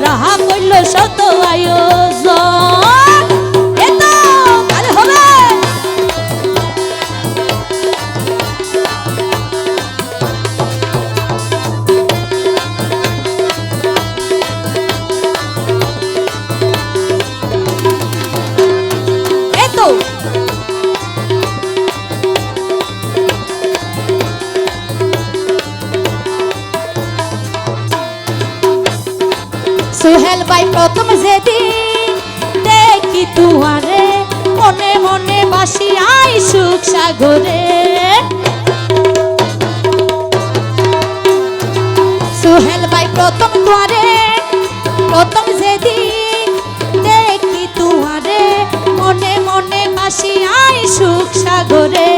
গড়া করল শত সোহেল ভাই প্রথম যেদিন দেখি তুয়ারে মনে মনে বাসি আই সুখ সাগরে। সোহেল ভাই প্রথম দুয়ারে, প্রথম যেদিন দেখি তুয়ারে মনে মনে বাসি আই সুখ সাগরে।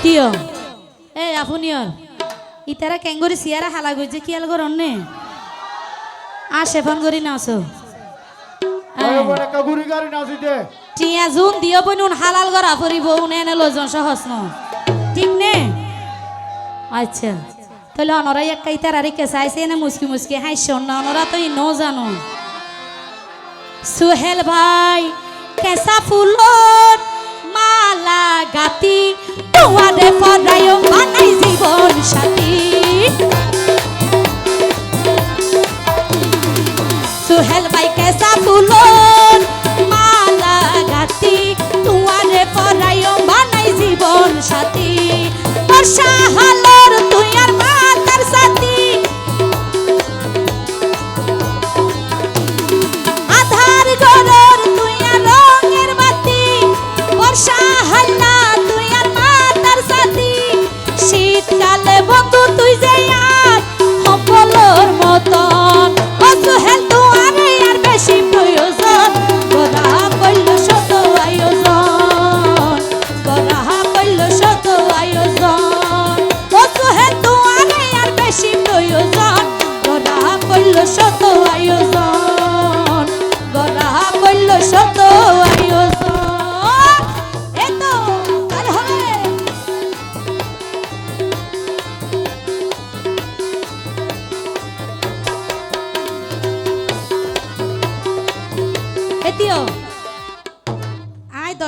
এটিও এ আপুনিও ইতারা কেঙ্গুরি সিয়ারা হালা গইছে কি আল গর অন্নে আ সেফন করি নাচি। টিয়া জুন দিও বনুন হালাল গরা ফুরিব উনে এনে লজন সহজ ন ঠিক নে? আচ্ছা। তাহলে অনরাই একটা ইতার আরে কে চাইছে না মুসকি মুসকি হাই শোন না অনরা তো নো জানো। সুহেল ভাই কেসা ফুলর মালা গাতি। তোমারে পরায় বানাই জীবন সাথী।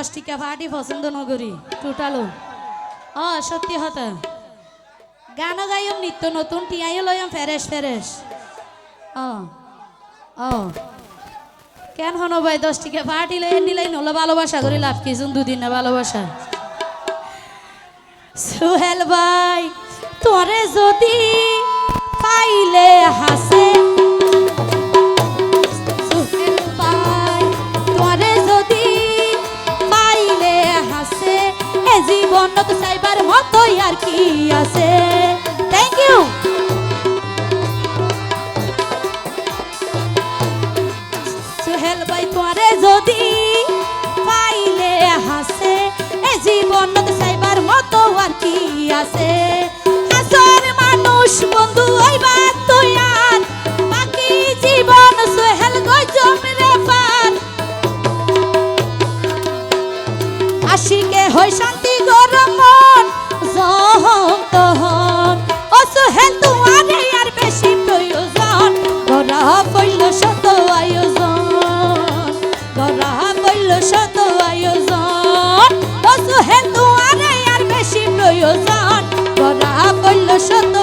দশ টিকা পার্টি পছন্দ নগরী টোটালো অ, সত্যি হতা গান গাইম নিত্য নতুন, টিয়াইও লয়ম ফেরেশ ফেরেশ অ কেন হন ভাই দশ টিকা পার্টি লই নিলাই নলে ভালোবাসা করি লাভ কি দুদিন না ভালোবাসা। সুহেল ভাই এ জীবনত চাইবার মতোই আর কি আছে। থ্যাংক ইউ সুহেল ভাই তোরে যদি পাইলে হাসে, এ জীবনত চাইবার মতো আর কি আছে। হাসর মানুষ, বন্ধু হইবা তুই আর বাকি জীবন সোহেল গজম রে পার। আশিকে হই কইল শত আয়োজন গড়া কইল শত আয়োজন। ও হেতু আর বেশি প্রয়োজন শত